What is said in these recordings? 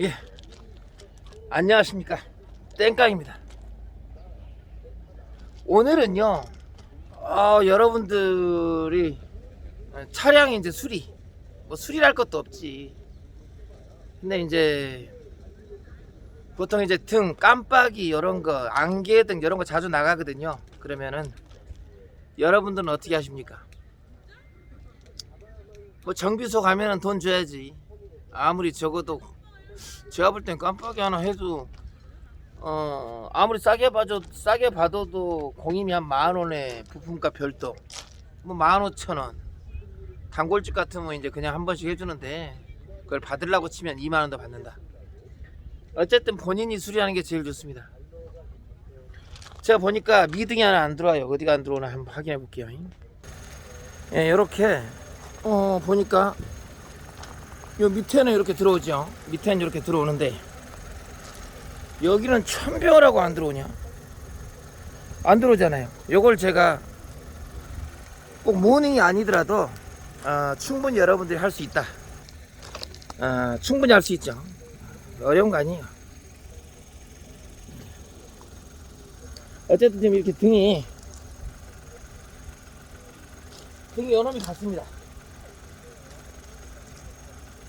예. 안녕하십니까. 땡깡입니다. 오늘은요, 어, 여러분들이 차량 이제 수리, 뭐 수리할 것도 없지. 근데 이제 보통 이제 등, 깜빡이 이런 거, 안개 등 이런 거 자주 나가거든요. 그러면은 여러분들은 어떻게 하십니까? 뭐 정비소 가면은 돈 줘야지. 아무리 적어도 제가 볼 땐 깜빡이 하나 해도 어 아무리 싸게 봐도 싸게 받아도 공임이 한 만 원에 부품값 별도 뭐 만 오천 원 단골집 같으면 이제 그냥 한 번씩 해주는데 그걸 받으려고 치면 2만 원 더 받는다. 어쨌든 본인이 수리하는 게 제일 좋습니다. 제가 보니까 미등이 하나 안 들어와요. 어디가 안 들어오나 한번 확인해 볼게요. 예, 이렇게 어 보니까 요 밑에는 이렇게 들어오죠. 밑에는 이렇게 들어오는데 여기는 천병이라고 안 들어오냐? 안 들어오잖아요. 요걸 제가 꼭 모닝이 아니더라도 어, 충분히 여러분들이 할 수 있다. 어, 충분히 할 수 있죠. 어려운 거 아니에요. 어쨌든 지금 이렇게 등이 등이 요놈이 같습니다.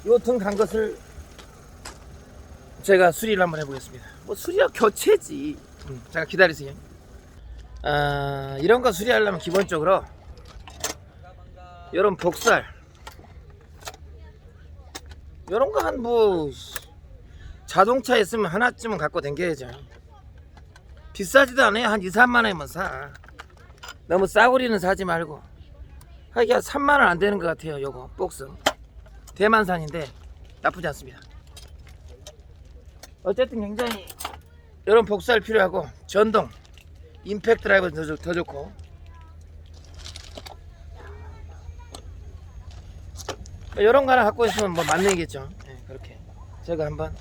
요등 간 것을 제가 수리를 한번 해보겠습니다. 뭐 수리가 교체지. 음, 잠깐 기다리세요. 아, 이런 거 수리하려면 기본적으로 이런 복살 이런 거 한 뭐 자동차 있으면 하나쯤은 갖고 댕겨야죠. 비싸지도 않아요. 한 2, 3만 원이면 사. 너무 싸구리는 사지 말고. 하기야 3만 원 안 되는 것 같아요. 요거 복스. 대만산인데 나쁘지 않습니다. 어쨌든 굉장히 이런 복살 필요하고 전동 임팩트 드라이버 더, 좋- 더 좋고 이런 거 하나 갖고 있으면 뭐 만능이겠죠. 네, 그렇게 제가 한번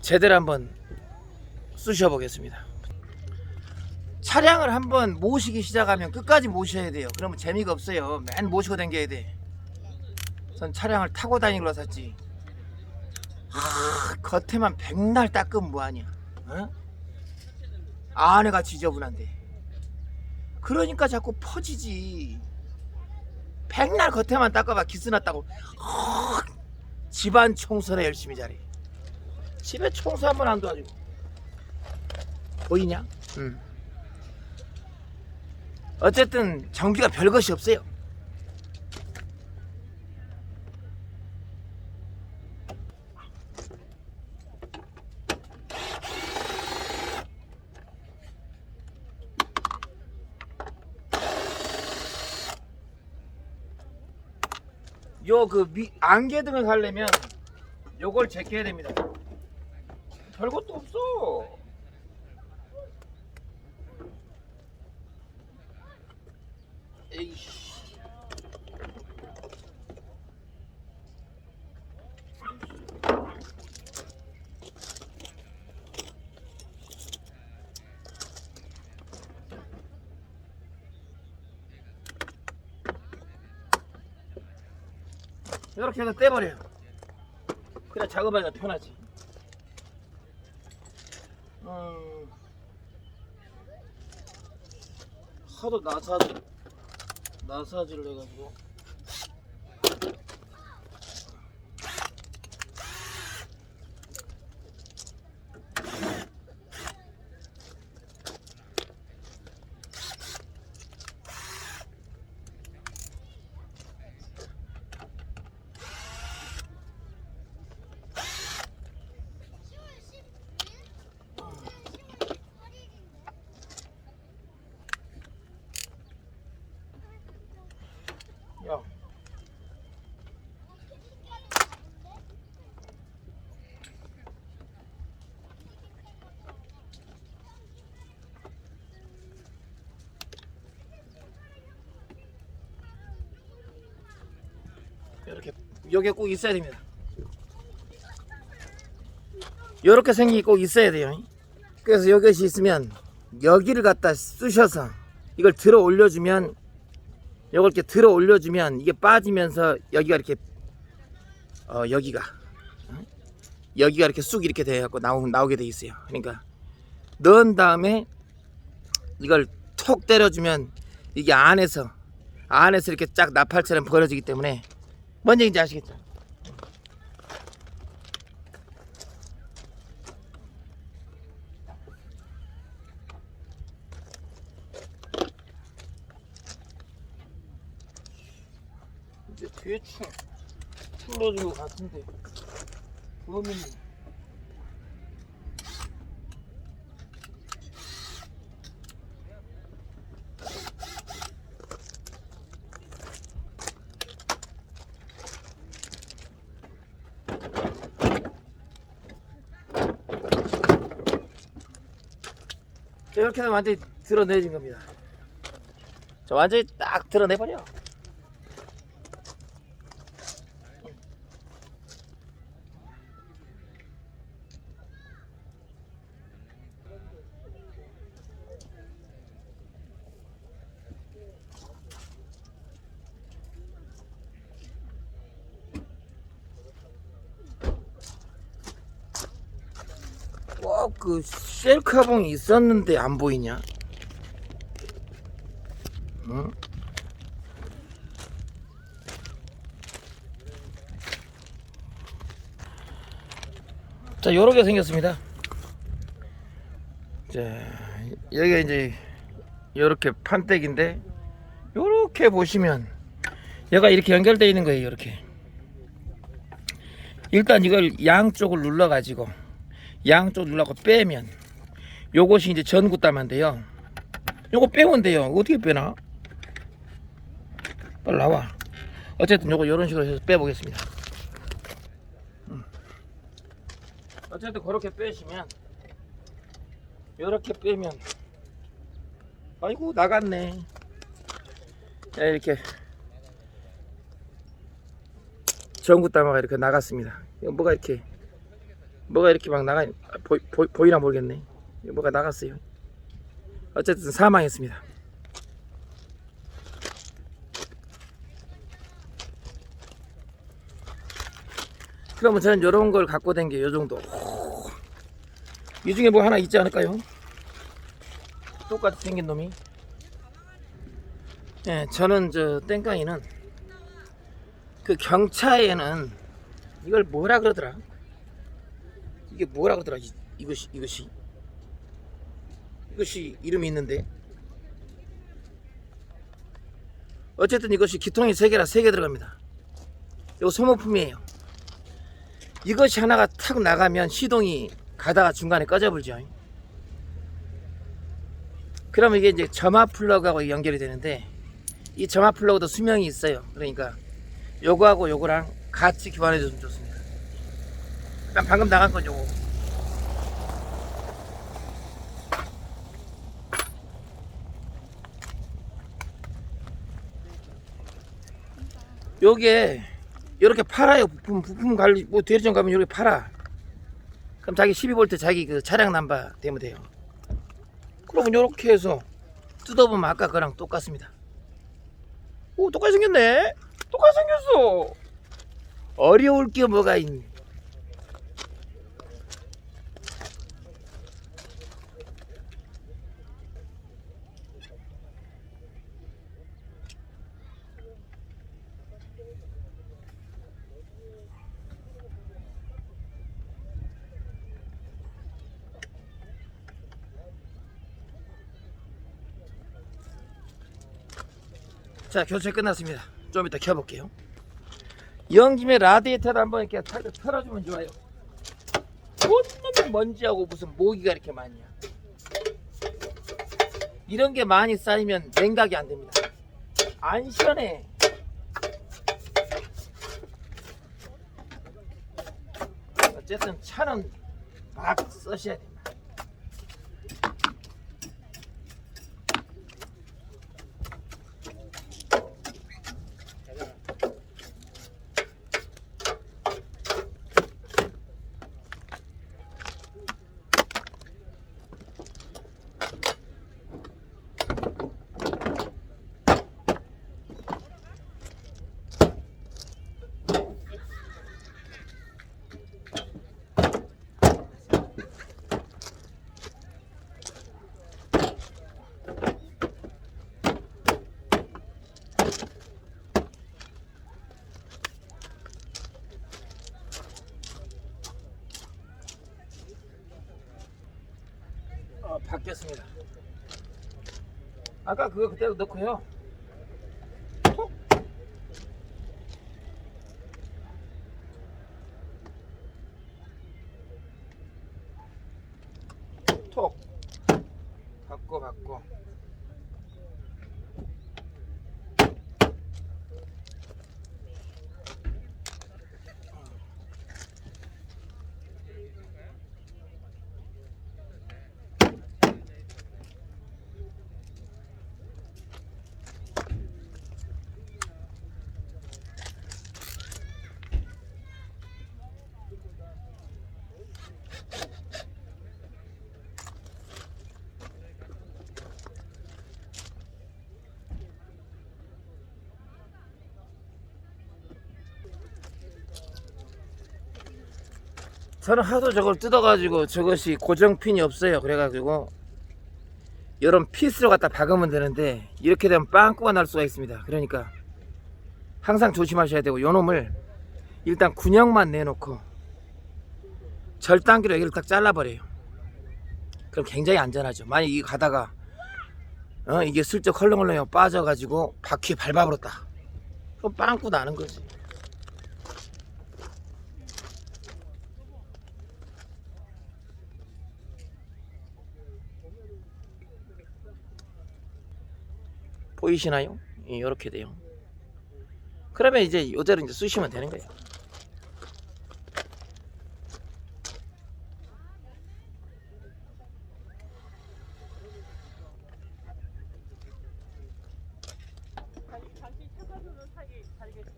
제대로 한번 쑤셔 보겠습니다. 차량을 한번 모시기 시작하면 끝까지 모셔야 돼요. 그러면 재미가 없어요. 맨 모시고 다녀야 돼. 전 차량을 타고 다니기로 샀지. 아, 겉에만 백날 닦으면 뭐하냐? 어? 안에가 지저분한데. 그러니까 자꾸 퍼지지. 백날 겉에만 닦아봐 기스났다고. 어, 집안 청소나 열심히 잘해. 집에 청소 한 번 안 도와주고. 보이냐? 응. 어쨌든 정비가 별것이 없어요. 요그 안개 등을 가려면 요걸 제껴야 됩니다. 별것도 없어. 에이씨. 이렇게 해서 떼버려요. 그래 작업하기가 편하지. 음, 하도 나사 나사질을 해가지고 여기에 꼭 있어야 됩니다. 이렇게 생긴 게 꼭 있어야 돼요. 그래서 이것이 있으면 여기를 갖다 쑤셔서 이걸 들어 올려주면 이걸 이렇게 들어 올려주면 이게 빠지면서 여기가 이렇게 어 여기가 어? 여기가 이렇게 쑥 이렇게 돼갖고 나오, 나오게 돼 있어요. 그러니까 넣은 다음에 이걸 톡 때려주면 이게 안에서 안에서 이렇게 쫙 나팔처럼 벌어지기 때문에 뭔 얘기인지 아시겠죠? 이제 뒤에 충 풀어준 것 같은데 그러면 이렇게 하면 완전히 드러내진 겁니다. 자, 완전히 딱 드러내버려. 꼭 그 셀카봉이 있었는데 안 보이냐? 응? 자, 요렇게 생겼습니다. 자, 여기가 이제 요렇게 판때기인데 요렇게 보시면 얘가 이렇게 연결되어 있는 거예요, 이렇게. 일단 이걸 양쪽을 눌러 가지고 양쪽 눌러고 빼면 요것이 이제 전구따만데요. 요거 빼면 돼요. 어떻게 빼나? 빨리 나와. 어쨌든 요거 요런 식으로 해서 빼보겠습니다. 음. 어쨌든 그렇게 빼시면 요렇게 빼면 아이고 나갔네. 자 이렇게 전구따마가 이렇게 나갔습니다. 뭐가 이렇게 뭐가 이렇게 막 나가 보, 보, 보이 나 모르겠네. 뭐가 나갔어요. 어쨌든 사망했습니다. 그러면 저는 이런 걸 갖고 댕겨 요 정도. 이 중에 뭐 하나 있지 않을까요? 똑같이 생긴 놈이. 예, 저는 저 땡깡이는 그 경차에는 이걸 뭐라 그러더라 이게 뭐라 그러더라? 이, 이것이 이것이. 이것이 이름이 있는데. 어쨌든 이것이 기통이 세 개라 세개 들어갑니다. 이거 소모품이에요. 이것이 하나가 탁 나가면 시동이 가다가 중간에 꺼져버리죠. 그러면 이게 이제 점화 플러그하고 연결이 되는데 이 점화 플러그도 수명이 있어요. 그러니까 요거하고 요거랑 같이 교환해 줬으면 좋습니다 일단 방금 나간 건 요거. 요게 이렇게 팔아요. 부품 부품 관리 뭐 대리점 가면 이렇게 팔아. 그럼 자기 12V 자기 그 차량 남바 되면 돼요. 그러면 요렇게 해서 뜯어보면 아까 거랑 똑같습니다. 오 똑같이 생겼네. 똑같이 생겼어. 어려울 게 뭐가 있니 자 교체 끝났습니다. 좀 이따 켜볼게요. 연김에 라디에이터를 한번 이렇게 털- 털어주면 좋아요. 뭔 먼지하고 무슨 모기가 이렇게 많냐. 이런 게 많이 쌓이면 냉각이 안 됩니다. 안 시원해. 어쨌든 차는 막 써셔야 됩니 바뀌었습니다. 아까 그거 그대로 넣고요. 톡. 톡. 바꿔 바꿔. 저는 하도 저걸 뜯어가지고 저것이 고정핀이 없어요. 그래가지고 이런 피스로 갖다 박으면 되는데 이렇게 되면 빵꾸가 날 수가 있습니다. 그러니까 항상 조심하셔야 되고 요 놈을 일단 군형만 내놓고 절단기로 여기를 딱 잘라버려요. 그럼 굉장히 안전하죠. 만약 이게 가다가 어, 이게 슬쩍 헐렁헐렁 빠져가지고 바퀴에 밟아버렸다. 그럼 빵꾸 나는 거지. 보이시나요? 이렇게 돼요. 그러면 이제 이대로 이제 쑤시면 되는 거예요. 당신 착각으로 살기 살겠어.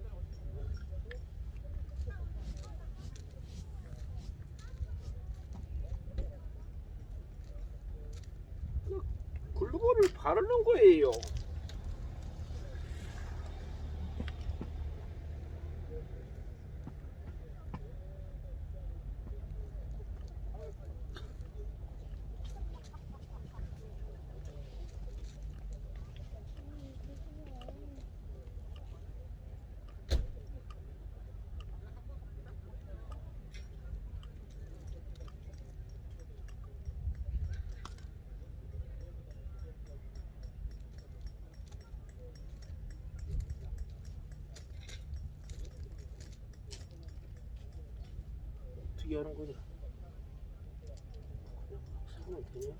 글루건을 바르는 거예요. 어떻게 하는 거냐? 사면 되냐?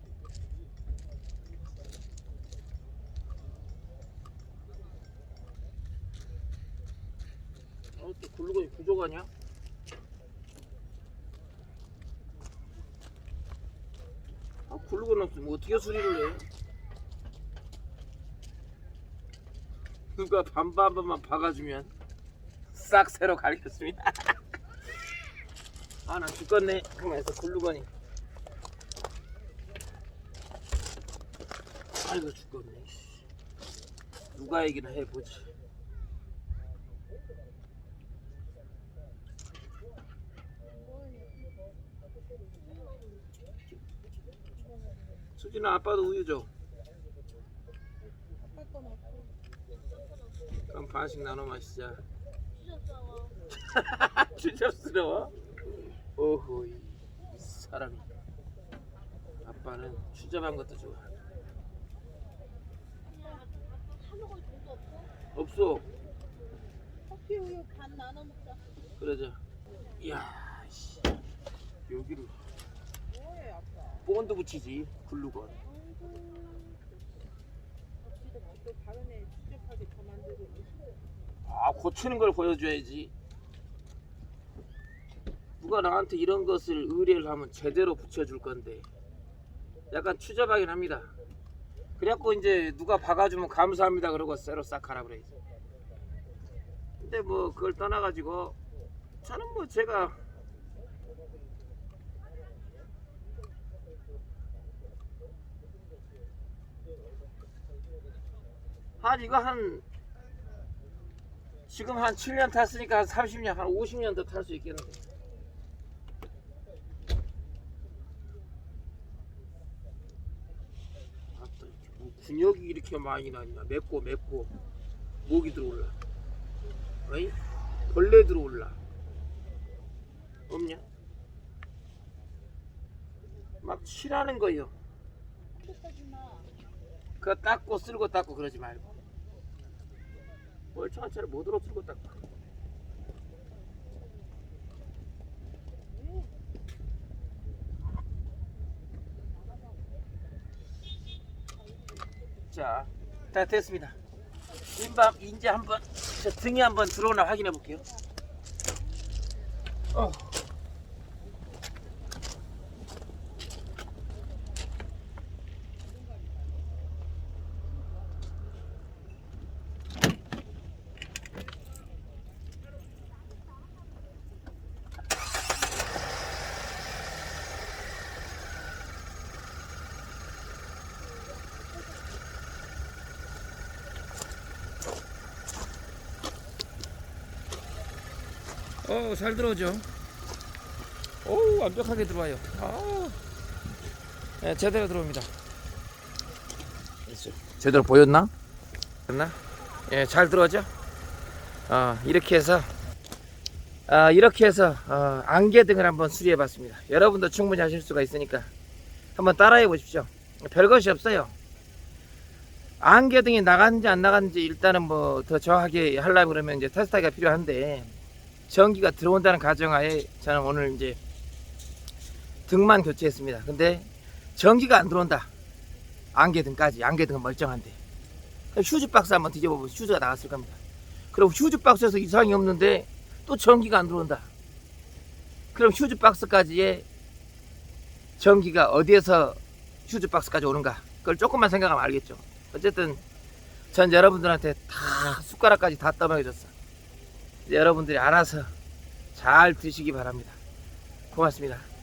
아, 또 글루건이 부족하냐? 아, 글루건 없으면 어떻게 수리를 해? 누가 반반 반만 박아주면 싹 새로 갈겠습니다. 아 나 죽겠네. 가만있어 글루건이 아이고 죽겠네 씨. 누가 얘기나 해보지. 수진아 아빠도 우유 줘. 그럼 반씩 나눠 마시자. 추접스러워? 오호 이 사람이 아빠는 추접한 것도 좋아 사 먹을 돈도 없어? 없어 커피 우유 반 나눠 먹자. 그러자 이야 씨 여기를 뭐해 아빠? 본드 붙이지 글루건 지도 또 다른 애 추적하게 더 만들고 있어. 아 고치는 걸 보여줘야지 누가 나한테 이런 것을 의뢰를 하면 제대로 붙여줄 건데. 약간 추접하긴 합니다. 그래갖고 이제 누가 박아주면 감사합니다 그러고 새로 싹 하라 그래야지 근데 뭐 그걸 떠나가지고 저는 뭐 제가 한 이거 한 지금 한 7년 탔으니까 한 30년, 한 50년 더 탈 수 있겠는데. 아따, 근육이 이렇게 많이 나냐. 맵고 맵고 목이 들어올라. 어이? 벌레 들어올라. 없냐? 막 칠하는 거요. 그거 닦고 쓸고 닦고 그러지 말고 멀쩡한 차를 못 들어 쓸고 닦고 자, 다 됐습니다. 인밤 이제 한번 저 등에 한번 들어오나 확인해 볼게요. 어. 어, 잘 들어오죠. 오, 완벽하게 들어와요. 아, 네, 제대로 들어옵니다. 제대로 보였나? 됐나? 예, 잘 들어오죠. 어, 이렇게 해서 아, 이렇게 해서 어, 안개 등을 한번 수리해봤습니다. 여러분도 충분히 하실 수가 있으니까 한번 따라해 보십시오. 별 것이 없어요. 안개 등이 나갔는지 안 나갔는지 일단은 뭐 더 정확하게 하려면 그러면 이제 테스트가 필요한데 전기가 들어온다는 가정하에 저는 오늘 이제 등만 교체했습니다. 근데 전기가 안 들어온다. 안개등까지. 안개등은 멀쩡한데. 휴즈 박스 한번 뒤집어 보면 휴즈가 나왔을 겁니다. 그럼 휴즈 박스에서 이상이 없는데 또 전기가 안 들어온다. 그럼 휴즈 박스까지의 전기가 어디에서 휴즈 박스까지 오는가? 그걸 조금만 생각하면 알겠죠. 어쨌든 전 여러분들한테 다 숟가락까지 다 떠먹여줬어. 여러분들이 알아서 잘 드시기 바랍니다. 고맙습니다.